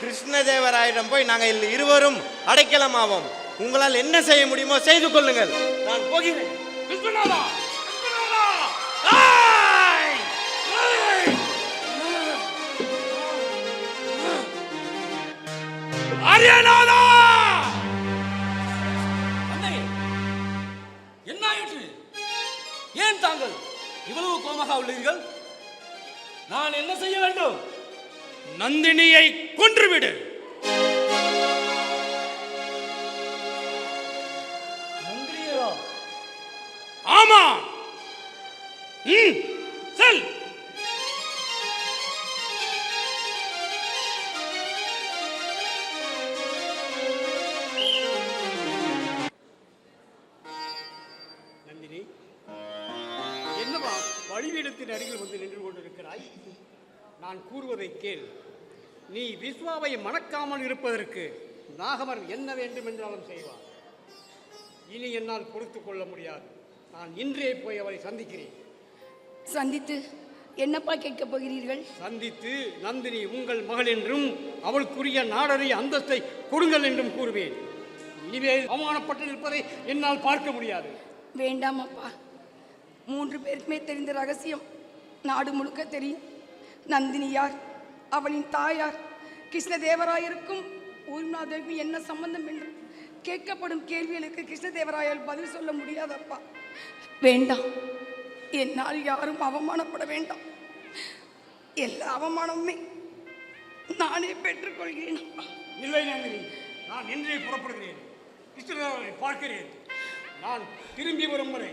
கிருஷ்ணதேவராயிடம் போய் நாங்கள் இருவரும் அடைக்கலமாவோம். உங்களால் என்ன செய்ய முடியுமோ செய்து கொள்ளுங்கள். நான் போகிறேன். விஸ்வநாதா! அரியநாதா! என்ன ஆயிற்று? ஏன் தாங்கள் இவ்வளவு கோமாக உள்ளீர்கள்? நான் என்ன செய்ய வேண்டும்? நந்தினியை கொன்றுவிடு. ஆமா. செல். நந்தினி என்னவா வழிபீடத்தின் அருகில் வந்து நின்று கொண்டிருக்கிறாய்? நான் கூறுவதை கேள். நீ விஸ்வாவை மணக்காமல் இருப்பதற்கு நாகமர் என்ன வேண்டும் என்றாலும் செய்வார். இனி என்னால் பொறுத்துக் கொள்ள முடியாது. நான் இன்றே போய் அவரை சந்திக்கிறேன். சந்தித்து என்னப்பா கேட்கப் போகிறீர்கள்? சந்தித்து நந்தினி உங்கள் மகள் என்றும் அவளுக்குரிய நாடறிய அந்தஸ்தை கொடுங்கள் என்றும் கூறுவேன். இனிமேல் அவமானப்பட்டு நிற்பதை என்னால் பார்க்க முடியாது. வேண்டாம் அப்பா மூன்று பேருக்குமே தெரிந்த ரகசியம். நாடு முழுக்க தெரியும். நந்தினி யார்? அவளின் தாயார் கிருஷ்ணதேவராயருக்கும் ஊர்நாதருக்கும் என்ன சம்பந்தம் என்று கேட்கப்படும் கேள்விகளுக்கு கிருஷ்ணதேவராயால் பதில் சொல்ல முடியாதப்பா. வேண்டாம். என்னால் யாரும் அவமானப்பட வேண்டாம். எல்லா அவமானமுமே நானே பெற்றுக்கொள்கிறேன் இல்லை நந்தினி நான் என்றே புறப்படுகிறேன். கிருஷ்ணதேவரை பார்க்கிறேன். நான் திரும்பி வரும் வரை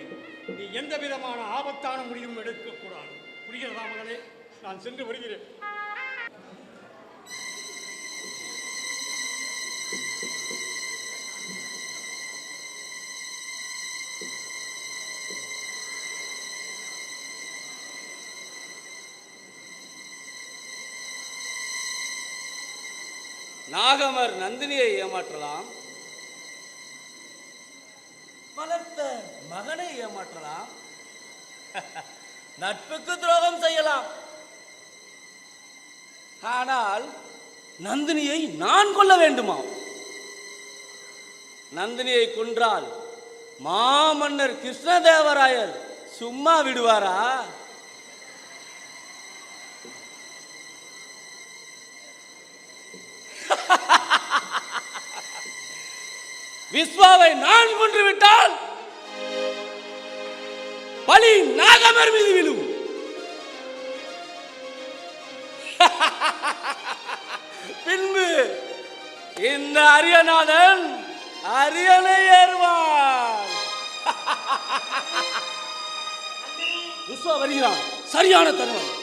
நீ எந்த விதமான ஆபத்தான முடிவும் எடுக்கக்கூடாது புரிகிறதா மகளே? நான் சென்று வருகிறேன். நாகமர் நந்தினியை ஏமாற்றலாம். வளர்த்த மகனை ஏமாற்றலாம். நட்புக்கு துரோகம் செய்யலாம். ஆனால் நந்தினியை நான் கொல்ல வேண்டுமா? நந்தினியை கொன்றால் மாமன்னர் கிருஷ்ணதேவராயர் சும்மா விடுவாரா? விஸ்வாவை நான் கொன்று விட்டால் பலி நாகமர் மீது விழும். பின்பு இந்த அரியநாதன் அரியணை ஏறுவான். விஸ்வா வருகிறான். சரியான தருணம்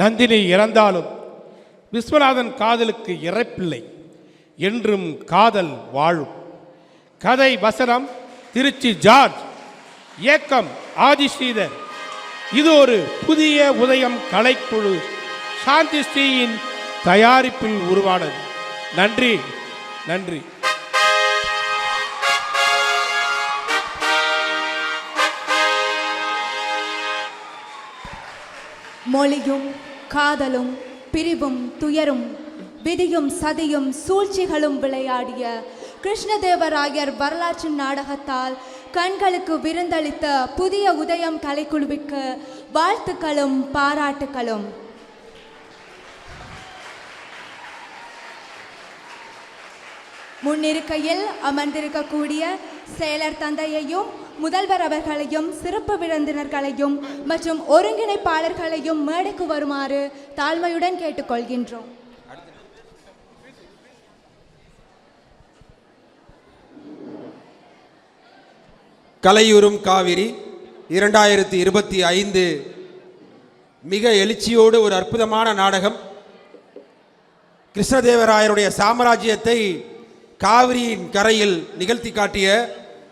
நந்தினி இறந்தாலும் விஸ்வநாதன் காதலுக்கு இறப்பில்லை என்றும் காதல் வாழும். கதை வசனம் திருச்சி ஜார்ஜ். இயக்கம் ஆதிஸ்ரீதர் இது ஒரு புதிய உதயம் கலைக்குழு சாந்தி ஸ்ரீயின் தயாரிப்பில் உருவானது. நன்றி நன்றி. மொழியும் காதலும் பிரிவும் துயரும் விதியும் சதியும் சூழ்ச்சிகளும் விளையாடிய கிருஷ்ணதேவராயர் வரலாற்று நாடகத்தால் கண்களுக்கு விருந்தளித்த புதிய உதயம் கலைக்குழுவிற்கு வாழ்த்துக்களும் பாராட்டுக்களும். முன்னிருக்கையில் அமர்ந்திருக்கக்கூடிய செயலர் தந்தையையும் முதல்வர் அவர்களையும் சிறப்பு விருந்தினர்களையும் மற்றும் ஒருங்கிணைப்பாளர்களையும் மேடைக்கு வருமாறு தாழ்மையுடன் கேட்டுக்கொள்கின்றோம். கலையுறும் காவிரி இரண்டாயிரத்தி இருபத்தி ஐந்து மிக எழுச்சியோடு ஒரு அற்புதமான நாடகம். கிருஷ்ணதேவராயருடைய சாம்ராஜ்யத்தை காவிரியின் கரையில் நிகழ்த்தி காட்டிய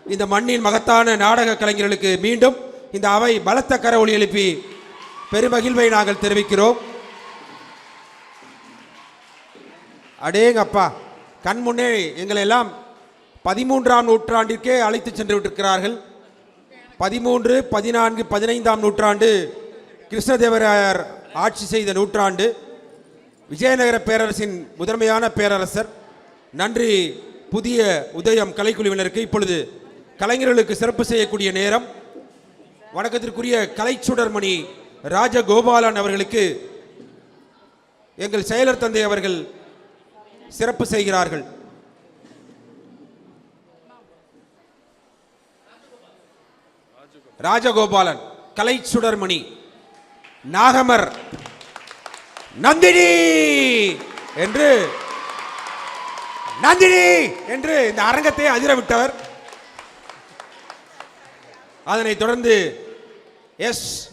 இந்த மண்ணின் மகத்தான நாடக கலைஞர்களுக்கு மீண்டும் இந்த அவை பலத்த கரவொலி எழுப்பி பெருமகிழ்வை நாங்கள் தெரிவிக்கிறோம். அடேங்கப்பா கண் முன்னே எங்களை எல்லாம் பதிமூன்றாம் நூற்றாண்டிற்கே அழைத்து சென்று விட்டிருக்கிறார்கள் பதிமூன்று பதினான்கு பதினைந்தாம் நூற்றாண்டு கிருஷ்ணதேவராயர் ஆட்சி செய்த நூற்றாண்டு. விஜயநகர பேரரசின் முதன்மையான பேரரசர். நன்றி புதிய உதயம் கலைக்குழுவினருக்கு இப்பொழுது கலைஞர்களுக்கு சிறப்பு செய்யக்கூடிய நேரம். வணக்கத்திற்குரிய கலைச்சுடர்மணி ராஜகோபாலன் அவர்களுக்கு எங்கள் செயலர் தந்தை அவர்கள் சிறப்பு செய்கிறார்கள். ராஜகோபாலன் கலை சுடர்மணி நாகமர் நந்தினி என்று நந்தினி என்று இந்த அரங்கத்தை அதிரவிட்டவர் அதனை அதனைத் தொடர்ந்து எஸ்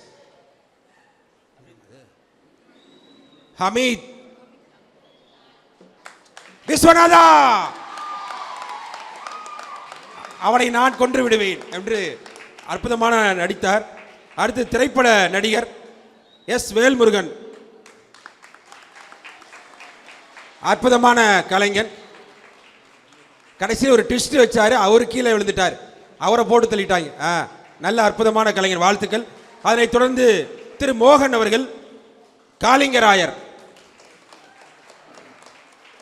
ஹமீத். விஸ்வநாதா அவனை நான் கொன்று விடுவேன் என்று அற்புதமான நடித்தார். அடுத்து திரைப்பட நடிகர் எஸ் வேல்முருகன். அற்புதமான கலைஞன். கடைசியில் ஒரு ட்விஸ்ட் வச்சாரு அவரு கீழே விழுந்துட்டார். அவரை போட்டு தள்ளிட்டாங்க. ஆ. நல்ல அற்புதமான கலைஞர் வாழ்த்துக்கள். அதனைத் தொடர்ந்து திரு மோகன் அவர்கள் காளிங்கராயர்.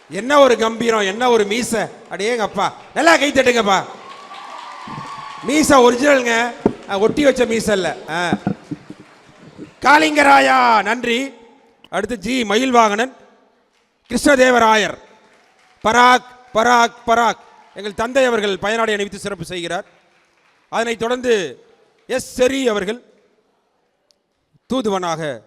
என்ன ஒரு கம்பீரம் என்ன ஒரு மீச. அடேங்கப்பா நல்லா கை தட்டுங்கப்பா. மீசா ஒரிஜினலுங்க. ஒட்டி வச்ச மீச இல்ல. ஆ. காளிங்கராயா நன்றி. அடுத்து ஜி மயில்வாகனன் கிருஷ்ணதேவராயர். பராக் பராக் பராக். எங்கள் தந்தை அவர்கள் பயனாடை அணிவித்து சிறப்பு செய்கிறார். அதனைத் தொடர்ந்து எஸ் செரி அவர்கள் தூதுவனாக.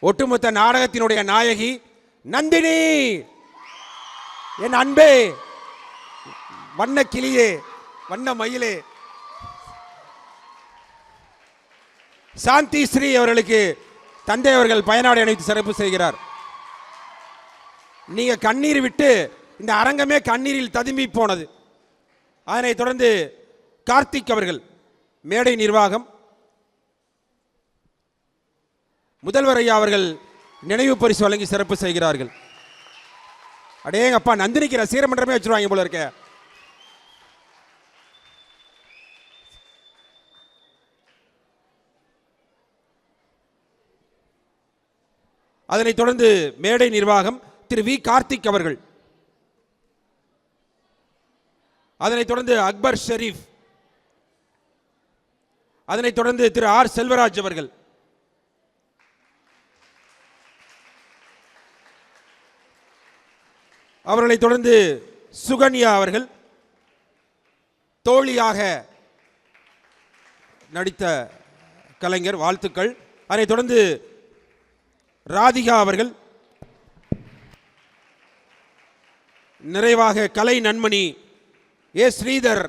ஒட்டுமொத்த நாடகத்தினுடைய நாயகி நந்தினி. என் அன்பே. வண்ண கிளியே வண்ண மயிலே. சாந்தி ஸ்ரீ அவர்களுக்கு தந்தை அவர்கள் பயனாடை அணைத்து சிறப்பு செய்கிறார். நீங்க கண்ணீர் விட்டு இந்த அரங்கமே கண்ணீரில் ததும்பி போனது. அதனைத் தொடர்ந்து கார்த்திக் அவர்கள் மேடை நிர்வாகம் முதல்வர் ஐயா அவர்கள் நினைவு பரிசு வழங்கி சிறப்பு செய்கிறார்கள். அடேங்கப்பா நந்தினிக்கு ரசிகர் மன்றமே வச்சிருவாங்க போல இருக்க. அதனைத் தொடர்ந்து மேடை நிர்வாகம் திரு வி. கார்த்திக் அவர்கள் அதனைத் தொடர்ந்து அக்பர் ஷெரீப் அதனைத் தொடர்ந்து திரு ஆர் செல்வராஜ் அவர்கள். அவர்களை தொடர்ந்து சுகன்யா அவர்கள் தோழியாக நடித்த கலைஞர் வாழ்த்துக்கள். அதனைத் தொடர்ந்து ராதிகா அவர்கள் நிறைவாக கலை நன்மணி ஏ ஸ்ரீதர்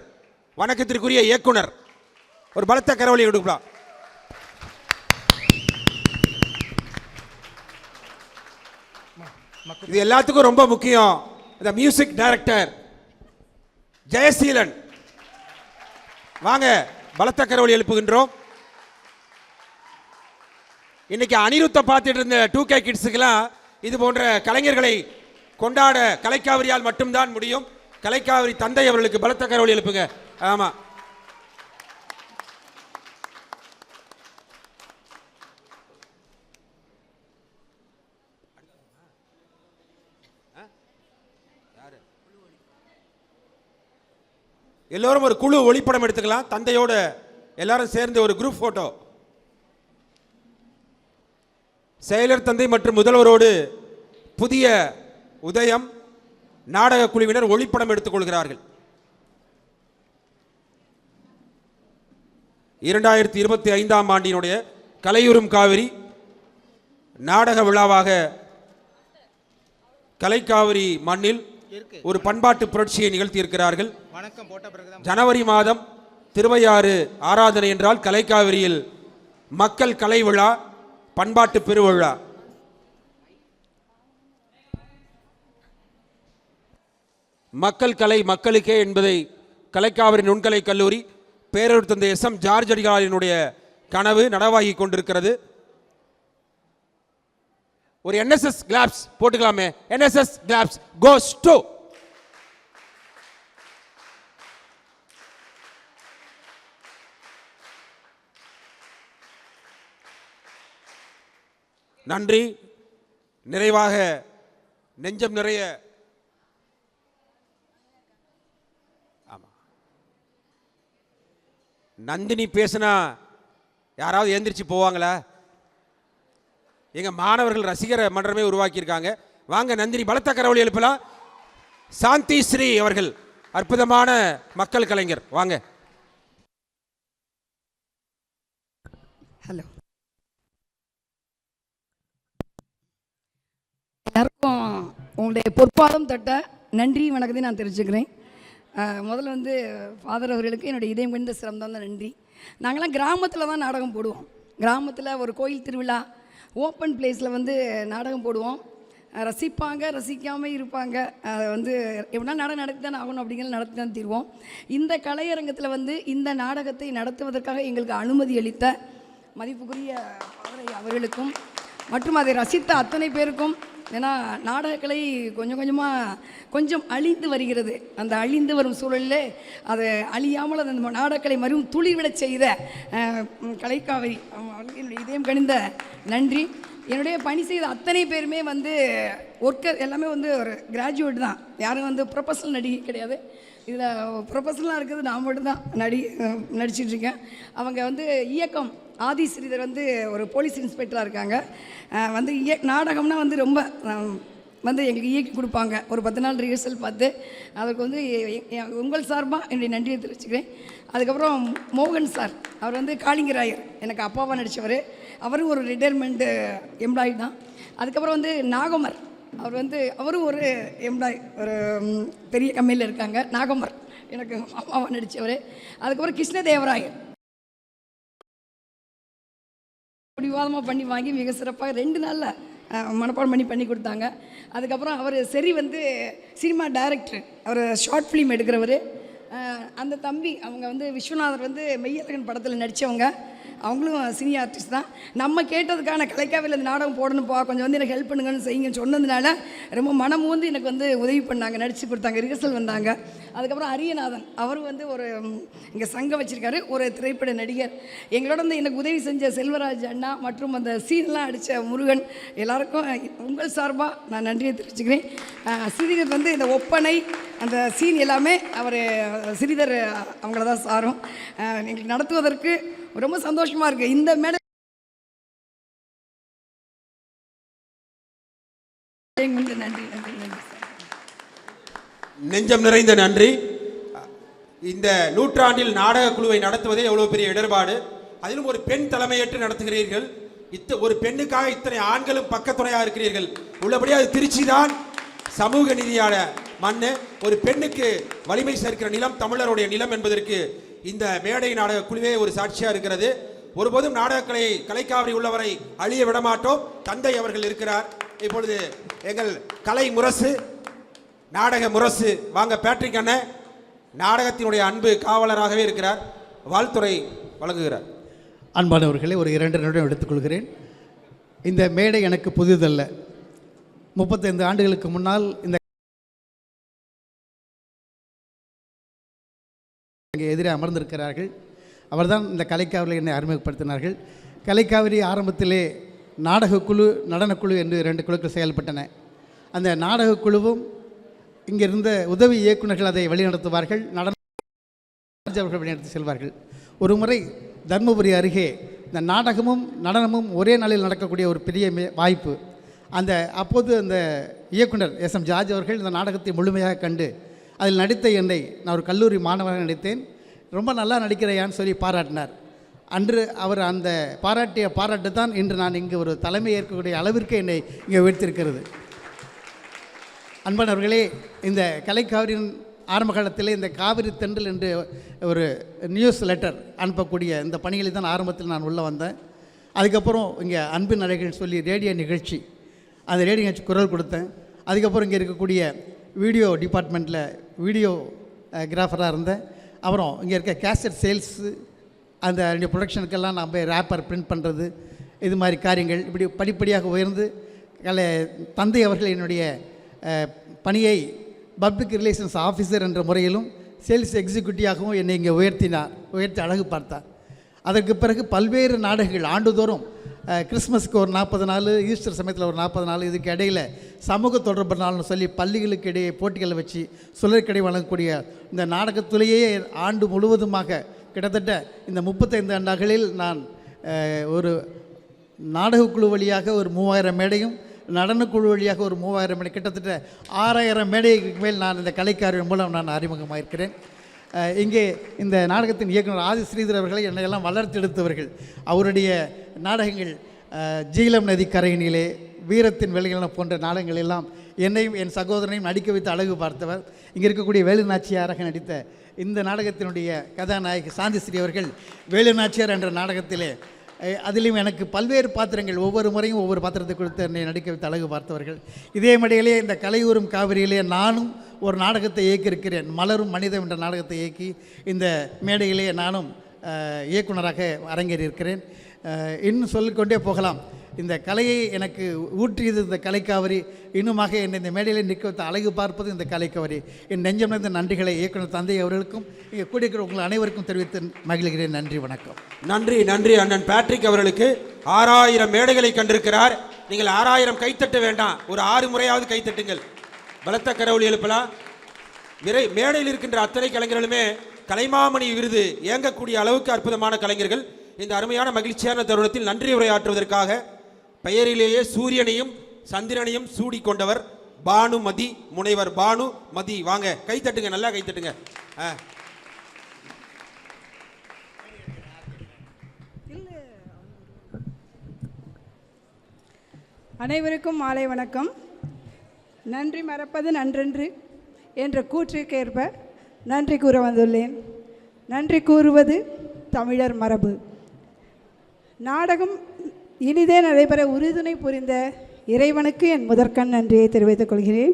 வணக்கத்திற்குரிய இயக்குனர். ஒரு பலத்த கரவழி கொடுக்கலாம் இது எல்லாத்துக்கும் ரொம்ப முக்கியம். இந்த மியூசிக் டைரக்டர் ஜெயசீலன். வாங்க பலத்த கரவழி எழுப்புகின்றோம். இன்னைக்கு அனிருத்தை பார்த்துட்டு இருந்த டூ கே கிட்ஸுக்கெல்லாம் இது போன்ற கலைஞர்களை கொண்டாட கலைக்காவிரியால் மட்டும்தான் முடியும். கலைக்காவிரி தந்தை அவர்களுக்கு பலத்த கரவொலி எழுப்புங்க. ஆமா. எல்லோரும் ஒரு குழு ஒளிப்படம் எடுத்துக்கலாம். தந்தையோட எல்லாரும் சேர்ந்து ஒரு குரூப் போட்டோ செயலர் தந்தை மற்றும் முதல்வரோடு புதிய உதயம் நாடக குழுவினர் ஒளிப்படம் எடுத்துக்கொள்கிறார்கள். இரண்டாயிரத்தி இருபத்தி ஐந்தாம் ஆண்டினுடைய கலையுறும் காவிரி நாடக விழாவாக கலைக்காவிரி மண்ணில் ஒரு பண்பாட்டு புரட்சியை நிகழ்த்தியிருக்கிறார்கள். வணக்கம் போட்ட பிறகுதான். ஜனவரி மாதம் திருவையாறு ஆராதனை என்றால் கலைக்காவிரியில் மக்கள் கலை விழா பண்பாட்டு பெருவிழா. மக்கள் கலை மக்களுக்கே என்பதை கலைக்காவிரி நுண்கலை கல்லூரி பேரூர் தந்தை எஸ் எம் ஜார்ஜ் அடிகளாரினுடைய கனவு நனவாகி கொண்டிருக்கிறது. ஒரு என்எஸ்எஸ் கிளாப்ஸ் போட்டுக்கலாமே. என்எஸ்எஸ் கிளாப்ஸ் கோஸ் டு நன்றி. நிறைவாக நெஞ்சம் நிறைய நந்தினி பேசுனா யாராவது எந்திரிச்சு போவாங்களா? எங்கள் மாணவர்கள் ரசிகர் மன்றமே உருவாக்கியிருக்காங்க. வாங்க நந்தினி பலத்த கரவழி எழுப்பலாம். சாந்தி ஸ்ரீ அவர்கள் அற்புதமான மக்கள் கலைஞர். வாங்க. ஹலோ எல்லாருக்கும் உங்களுடைய பொற்பாதம் தட்ட நன்றி வணக்கத்தை நான் தெரிஞ்சுக்கிறேன். முதல்ல வந்து ஃபாதர் அவர்களுக்கு என்னுடைய இதயம் கணிந்த தான் நன்றி. நாங்களாம் கிராமத்தில் தான் நாடகம் போடுவோம். கிராமத்தில் ஒரு கோயில் திருவிழா ஓப்பன் பிளேஸில் வந்து நாடகம் போடுவோம். ரசிப்பாங்க ரசிக்காமல் இருப்பாங்க. அதை வந்து எப்படின்னா நாடகம் நடத்தி தான் ஆகணும் அப்படிங்கிறது நடத்தி தான் தீர்வோம். இந்த கலையரங்கத்தில் வந்து இந்த நாடகத்தை நடத்துவதற்காக எங்களுக்கு அனுமதி அளித்த மதிப்புக்குரிய அவர்களுக்கும் மற்றும் அதை ரசித்த அத்தனை பேருக்கும் ஏன்னா நாடகக்கலை கொஞ்சம் கொஞ்சமாக கொஞ்சம் அழிந்து வருகிறது. அந்த அழிந்து வரும் சூழலில் அதை அழியாமல் அந்த நாடகக்கலை மறுவும் துளிவிடச் செய்த அஹ், கலைக்காவிரி என்னுடைய இதயம் கணிந்த நன்றி. என்னுடைய பணி செய்த அத்தனை பேருமே வந்து ஒர்க்கர் எல்லாமே வந்து ஒரு கிராஜுவேட் தான். யாரும் வந்து ப்ரொஃபஷனல் நடிகை கிடையாது. இதில் ப்ரொஃபஷனலாக இருக்கிறது நான் மட்டும்தான் நடி நடிச்சிட்ருக்கேன் அவங்க வந்து இயக்கம் ஆதி ஸ்ரீதர் வந்து ஒரு போலீஸ் இன்ஸ்பெக்டராக இருக்காங்க. வந்து இய நாடகம்னா வந்து ரொம்ப வந்து எங்களுக்கு இயக்கி கொடுப்பாங்க. ஒரு பத்து நாள் ரிஹர்சல் பார்த்து அதுக்கு வந்து உங்கள் சார்பாக என்னுடைய நன்றியை தெரிவிச்சுக்கிறேன். அதுக்கப்புறம் மோகன் சார் அவர் வந்து காளிங்கராயர் எனக்கு அப்பாவாக நடித்தவர் அவரும் ஒரு ரிட்டையர்மெண்ட்டு எம்ப்ளாயி தான். அதுக்கப்புறம் வந்து நாகமர் அவர் வந்து அவரும் ஒரு எம்ப்ளாய் ஒரு பெரிய கம்பெனியில் இருக்காங்க. நாகமர் எனக்கு அம்மாவை நடித்தவர் அதுக்கப்புறம் கிருஷ்ணதேவராயர் பிடிவாதமாக பண்ணி வாங்கி மிக சிறப்பாக ரெண்டு நாளில் மனப்பாடம் பண்ணி பண்ணி கொடுத்தாங்க. அதுக்கப்புறம் அவர் சரி வந்து சினிமா டைரக்டர். அவர் ஷார்ட் ஃபிலிம் எடுக்கிறவர். அந்த தம்பி அவங்க வந்து விஸ்வநாதர் வந்து மெய்யழகன் படத்தில் நடித்தவங்க அவங்களும் சினி ஆர்டிஸ்ட் தான். நம்ம கேட்டதுக்கான கலைக்காவில் இந்த நாடகம் போடணும்ப்பா கொஞ்சம் வந்து எனக்கு ஹெல்ப் பண்ணுங்கன்னு செய்யுங்கன்னு சொன்னதுனால ரொம்ப மனம் வந்து எனக்கு வந்து உதவி பண்ணாங்க நடித்து கொடுத்தாங்க ரிஹர்சல் வந்தாங்க. அதுக்கப்புறம் அரியநாதன் அவர் வந்து ஒரு இங்கே சங்கம் வச்சுருக்காரு ஒரு திரைப்பட நடிகர். எங்களோட வந்து எனக்கு உதவி செஞ்ச செல்வராஜ் அண்ணா மற்றும் அந்த சீன்லாம் அடித்த முருகன் எல்லாருக்கும் உங்கள் சார்பாக நான் நன்றியை தெரிவிச்சுக்கிறேன். சிறிதர் வந்து இந்த ஒப்பனை அந்த சீன் எல்லாமே அவர் சிறிதர் அவங்கள தான் சாரும். எங்களுக்கு நடத்துவதற்கு ரொம்ப சந்தோஷமாக இருக்குது இந்த மேடை நன்றி நன்றி நெஞ்சம் நிறைந்த நன்றி. இந்த நூற்றாண்டில் நாடக குழுவை நடத்துவதே எவ்வளவு பெரிய இடர்பாடு. அதிலும் ஒரு பெண் தலைமையேற்று நடத்துகிறீர்கள். இத்த ஒரு பெண்ணுக்காக இத்தனை ஆண்களும் பக்கத்துணையாக இருக்கிறீர்கள். உள்ளபடியே அது திருச்சி தான் சமூக நீதியான மண்ணு. ஒரு பெண்ணுக்கு வலிமை சேர்க்கிற நிலம் தமிழருடைய நிலம் என்பதற்கு இந்த மேடை நாடக குழுவே ஒரு சாட்சியா இருக்கிறது. ஒருபோதும் நாடகக்கலை கலைக்காவிரி உள்ளவரை அழிய விடமாட்டோம். தந்தை அவர்கள் இருக்கிறார். இப்பொழுது எங்கள் கலை முரசு நாடக முரசு வாங்க பேட்ரிக் அண்ணன் நாடகத்தினுடைய அன்பு காவலராகவே இருக்கிறார். வாழ்த்துறை வழங்குகிறார். அன்பானவர்களை ஒரு இரண்டு நிமிடம் எடுத்துக்கொள்கிறேன். இந்த மேடை எனக்கு புதிதல்ல முப்பத்தைந்து ஆண்டுகளுக்கு முன்னால் இந்த இங்கே எதிரே அமர்ந்திருக்கிறார்கள். அவர்தான் இந்த கலைக்காவிரி என்னை அறிமுகப்படுத்தினார்கள். கலைக்காவிரி ஆரம்பத்திலே நாடகக்குழு நடனக்குழு என்று இரண்டு குழுக்கள் செயல்பட்டன. அந்த நாடகக்குழுவும் இங்கிருந்த உதவி இயக்குநர்கள் அதை வழிநடத்துவார்கள். நடன அவர்கள் வழிநடத்தி செல்வார்கள். ஒரு முறை தர்மபுரி அருகே இந்த நாடகமும் நடனமும் ஒரே நாளில் நடக்கக்கூடிய ஒரு பெரிய வாய்ப்பு. அந்த அப்போது அந்த இயக்குனர் எஸ் எம் ஜார்ஜ் அவர்கள் இந்த நாடகத்தை முழுமையாக கண்டு அதில் நடித்த என்னை நான் ஒரு கல்லூரி மாணவராக நடித்தேன். ரொம்ப நல்லா நடிக்கிறையான்னு சொல்லி பாராட்டினார். அன்று அவர் அந்த பாராட்டிய பாராட்டு தான் இன்று நான் இங்கு ஒரு தலைமை ஏற்கக்கூடிய அளவிற்கு என்னை இங்கே உயர்த்திருக்கிறது அன்பனவர்களே இந்த கலைக்காவிரியின் ஆரம்பகாலத்தில் இந்த காவிரி தென்றல் என்று ஒரு நியூஸ் லெட்டர் அனுப்பக்கூடிய இந்த பணிகளை தான் ஆரம்பத்தில் நான் உள்ளே வந்தேன். அதுக்கப்புறம் இங்கே அன்பின் அழைகள்னு சொல்லி ரேடியோ நிகழ்ச்சி அந்த ரேடியோ நிகழ்ச்சி குரல் கொடுத்தேன். அதுக்கப்புறம் இங்கே இருக்கக்கூடிய வீடியோ டிபார்ட்மெண்ட்டில் வீடியோ கிராஃபராக இருந்தேன். அப்புறம் இங்கே இருக்க கேசட் சேல்ஸு அந்த ப்ரொடக்ஷனுக்கெல்லாம் நான் போய் ரேப்பர் பிரிண்ட் பண்ணுறது இது மாதிரி காரியங்கள் இப்படி படிப்படியாக உயர்ந்து கலை தந்தை அவர்கள் என்னுடைய பணியை பப்ளிக் ரிலேஷன்ஸ் ஆஃபீஸர் என்ற முறையிலும் சேல்ஸ் எக்ஸிக்யூட்டிவாகவும் என்னை இங்கே உயர்த்தினார் உயர்த்தி அழகு பார்த்தார். அதற்கு பிறகு பல்வேறு நாடகங்கள் ஆண்டுதோறும் கிறிஸ்மஸ்க்கு ஒரு நாற்பது நாள் ஈஸ்டர் சமயத்தில் ஒரு நாற்பது நாள் இதுக்கு இடையில் சமூக தொடர்பு நாள்னு சொல்லி பள்ளிகளுக்கு இடையே போட்டிகளை வச்சு சுழற்கடை வழங்கக்கூடிய இந்த நாடகத்துலேயே ஆண்டு முழுவதுமாக கிட்டத்தட்ட இந்த முப்பத்தைந்து ஆண்டுகளில் நான் ஒரு நாடகக்குழு வழியாக ஒரு மூவாயிரம் மேடையும் நடனக்குழு வழியாக ஒரு மூவாயிரம் மேடை கிட்டத்தட்ட ஆறாயிரம் மேடைக்கு மேல் நான் இந்த கலைக்காரியின் மூலம் நான் அறிமுகமாக இருக்கிறேன் இங்கே இந்த நாடகத்தின் இயக்குனர் ஆதி ஸ்ரீதர் அவர்களை என்னையெல்லாம் வளர்த்தெடுத்தவர்கள். அவருடைய நாடகங்கள் ஜீலம் நதி கரையினிலே வீரத்தின் வெளிகளம் போன்ற நாடகங்கள் எல்லாம் என்னையும் என் சகோதரனையும் நடிக்க வைத்து அழகு பார்த்தவர். இங்கே இருக்கக்கூடிய வேலுநாச்சியாராக நடித்த இந்த நாடகத்தினுடைய கதாநாயகி சாந்திஸ்ரீ அவர்கள் வேலுநாச்சியார் என்ற நாடகத்திலே அதிலும் எனக்கு பல்வேறு பாத்திரங்கள் ஒவ்வொரு முறையும் ஒவ்வொரு பாத்திரத்தை கொடுத்து என்னை நடிக்க வைத்து அழகு பார்த்தவர்கள். இதே மடியிலே இந்த கலையூரும் காவிரியிலே நானும் ஒரு நாடகத்தை இயக்கியிருக்கிறேன். மலரும் மனிதம் என்ற நாடகத்தை இயக்கி இந்த மேடையிலே நானும் இயக்குனராக அரங்கேறியிருக்கிறேன். இன்னும் சொல்லிக்கொண்டே போகலாம். இந்த கலையை எனக்கு ஊற்றியது இந்த கலைக்காவரி. இன்னுமாக என்னை இந்த மேடையில் நிற்க வைத்த அழகு பார்ப்பது இந்த கலைக்காவரி. என் நெஞ்சம் நிறைந்த நன்றிகளை இயக்குனர் தந்தை அவர்களுக்கும் இங்கே கூடியிருக்கிற உங்கள் அனைவருக்கும் தெரிவித்து மகிழ்கிறேன். நன்றி வணக்கம். நன்றி நன்றி அண்ணன் பேட்ரிக் அவர்களுக்கு. ஆறாயிரம் மேடைகளை கண்டிருக்கிறார். நீங்கள் ஆறாயிரம் கைத்தட்ட வேண்டாம். ஒரு ஆறு முறையாவது கைத்தட்டுங்கள். பலத்த கரவொலி எழுப்பலாம். விரை மேடையில் இருக்கின்ற அத்தனை கலைஞர்களுமே கலைமாமணி விருது இயங்கக்கூடிய அளவுக்கு அற்புதமான கலைஞர்கள். இந்த அருமையான மகிழ்ச்சியான தருணத்தில் நன்றி உரையாற்றுவதற்காக பெயரிலேயே சூரியனையும் சந்திரனையும் சூடிக்கொண்டவர் பானுமதி முனைவர் பானு மதி. வாங்க கைத்தட்டுங்க நல்லா கைத்தட்டுங்க ஆ. அனைவருக்கும் மாலை வணக்கம். நன்றி மறப்பது நன்றன்று என்ற கூற்றுக்கேற்ப நன்றி கூற வந்துள்ளேன். நன்றி கூறுவது தமிழர் மரபு. நாடகம் இனிதே நடைபெற உறுதுணை புரிந்த இறைவனுக்கு என் முதற்கண் நன்றியை தெரிவித்துக் கொள்கிறேன்.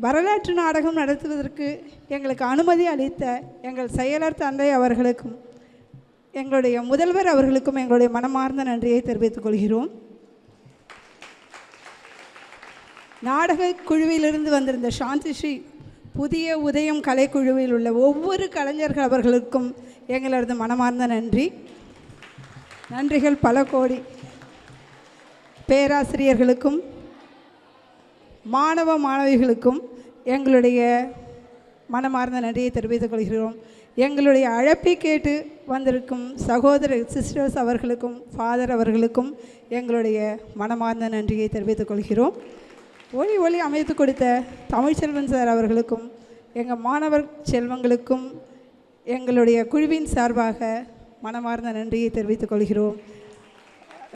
வரலாற்று நாடகம் நடத்துவதற்கு எங்களுக்கு அனுமதி அளித்த எங்கள் செயலர் தந்தை அவர்களுக்கும் எங்களுடைய முதல்வர் அவர்களுக்கும் எங்களுடைய மனமார்ந்த நன்றியை தெரிவித்துக் கொள்கிறோம். நாடக குழுவிலிருந்து வந்திருந்த சாந்தி ஸ்ரீ புதிய உதயம் கலைக்குழுவில் உள்ள ஒவ்வொரு கலைஞர்கள் அவர்களுக்கும் எங்களது மனமார்ந்த நன்றி. நன்றிகள் பல கோடி. பேராசிரியர்களுக்கும் மாணவ மாணவிகளுக்கும் எங்களுடைய மனமார்ந்த நன்றியை தெரிவித்துக் கொள்கிறோம். எங்களுடைய அழைப்பை கேட்டு வந்திருக்கும் சகோதர சிஸ்டர்ஸ் அவர்களுக்கும் ஃபாதர் அவர்களுக்கும் எங்களுடைய மனமார்ந்த நன்றியை தெரிவித்துக் கொள்கிறோம். ஒளி ஒளி அமைத்து கொடுத்த தமிழ்ச்செல்வன் சார் அவர்களுக்கும் எங்கள் மாணவர் செல்வங்களுக்கும் எங்களுடைய குழுவின் சார்பாக மனமார்ந்த நன்றியை தெரிவித்துக் கொள்கிறோம்.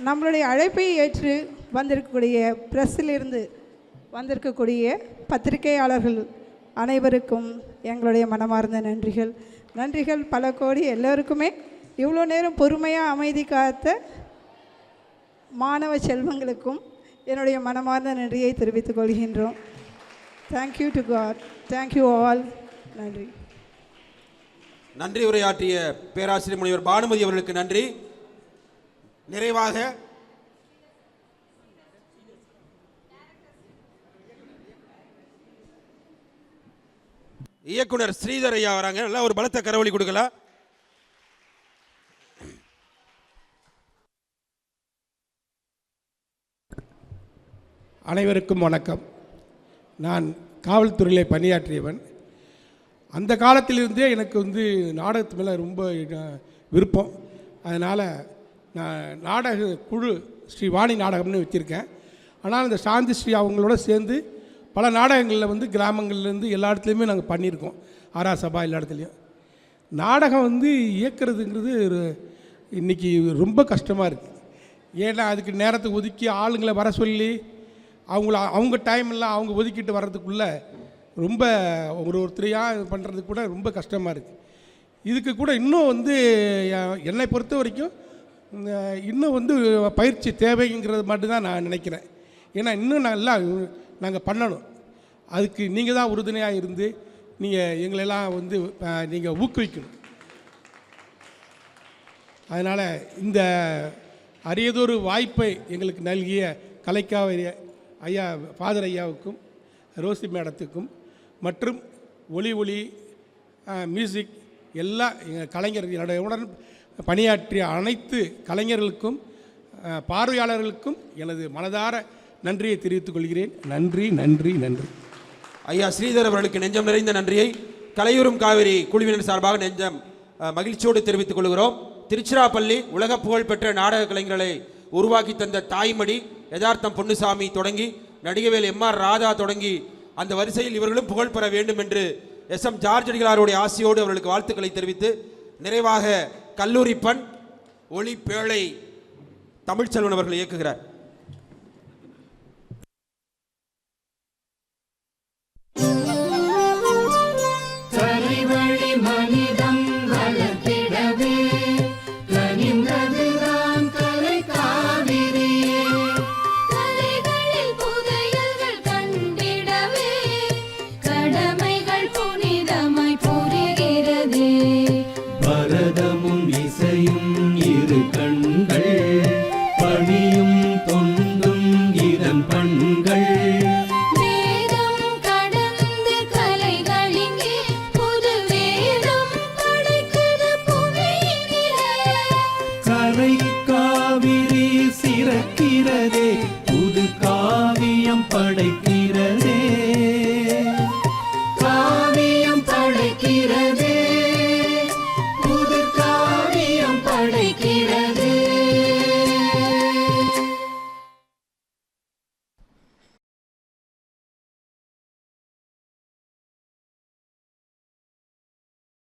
நம்மளுடைய அழைப்பை ஏற்று வந்திருக்கக்கூடிய ப்ரெஸ்ஸிலிருந்து வந்திருக்கக்கூடிய பத்திரிகையாளர்கள் அனைவருக்கும் எங்களுடைய மனமார்ந்த நன்றிகள். நன்றிகள் பல கோடி எல்லோருக்குமே. இவ்வளோ நேரம் பொறுமையாக அமைதி காத்த மாணவ செல்வங்களுக்கும் என்னுடைய மனமார்ந்த நன்றியை தெரிவித்துக் கொள்கின்றோம். Thank you to God thank you all நன்றி. நன்றி உரையாற்றிய பேராசிரியர் முனைவர் பானுமதி அவர்களுக்கு நன்றி. நிறைவாக இயக்குனர் ஸ்ரீதரையா வராங்க. நல்லா ஒரு பலத்த கரவழி கொடுக்கலாம். அனைவருக்கும் வணக்கம். நான் காவல்துறையிலே பணியாற்றியவன். அந்த காலத்திலிருந்தே எனக்கு வந்து நாடகத்து மேலே ரொம்ப விருப்பம். அதனால் நான் நாடக குழு ஸ்ரீ வாணி நாடகம்னு வச்சுருக்கேன். ஆனால் இந்த சாந்தி ஸ்ரீ அவங்களோட சேர்ந்து பல நாடகங்களில் வந்து கிராமங்கள்லேருந்து எல்லா இடத்துலையுமே நாங்கள் பண்ணியிருக்கோம். ஆரா சபா எல்லா இடத்துலையும். நாடகம் வந்து இயக்கிறதுங்கிறது ஒரு இன்றைக்கி ரொம்ப கஷ்டமாக இருக்குது ஏன்னா அதுக்கு நேரத்தை ஒதுக்கி ஆளுங்களை வர சொல்லி அவங்கள அவங்க டைம் எல்லாம் அவங்க ஒதுக்கிட்டு வர்றதுக்குள்ளே ரொம்ப ஒரு ஒருத்தரையாக பண்ணுறதுக்கு கூட ரொம்ப கஷ்டமாக இருக்குது இதுக்கு கூட இன்னும் வந்து என்னை பொறுத்த வரைக்கும் இன்னும் வந்து பயிற்சி தேவைங்கிறது மட்டும்தான் நான் நினைக்கிறேன். ஏன்னா இன்னும் நல்லா நாங்கள் பண்ணணும். அதுக்கு நீங்கள் தான் உறுதுணையாக இருந்து நீங்கள் எங்களெல்லாம் வந்து நீங்கள் ஊக்குவிக்கணும். அதனால் இந்த அரியதொரு வாய்ப்பை எங்களுக்கு நல்கிய கலைக்காவிரி ஐயா ஃபாதர் ஐயாவுக்கும் ரோசி மேடத்துக்கும் மற்றும் ஒளி ஒளி மியூசிக் எல்லா எங்கள் கலைஞர் என்னுடைய உடன் பணியாற்றிய அனைத்து கலைஞர்களுக்கும் பார்வையாளர்களுக்கும் எனது மனதார நன்றியை தெரிவித்துக் கொள்கிறேன். நன்றி நன்றி நன்றி. ஐயா ஸ்ரீதர் அவர்களுக்கு நெஞ்சம் நிறைந்த நன்றியை கலையுறும் காவிரி குழுவினர் சார்பாக நெஞ்சம் மகிழ்ச்சியோடு தெரிவித்துக் கொள்கிறோம். திருச்சிராப்பள்ளி உலக புகழ்பெற்ற நாடக கலைஞர்களை உருவாக்கி தந்த தாய்மடி யதார்த்தம் பொன்னுசாமி தொடங்கி நடிகவேல் எம் ஆர் ராதா தொடங்கி அந்த வரிசையில் இவர்களும் புகழ் பெற வேண்டும் என்று எஸ் எம் ஜார்ஜ் அடிகளாருடைய ஆசையோடு அவர்களுக்கு வாழ்த்துக்களை தெரிவித்து நிறைவாக கல்லூரி பண் ஒளி பேழை தமிழ்ச்செல்வன் அவர்கள் இயக்குகிறார்.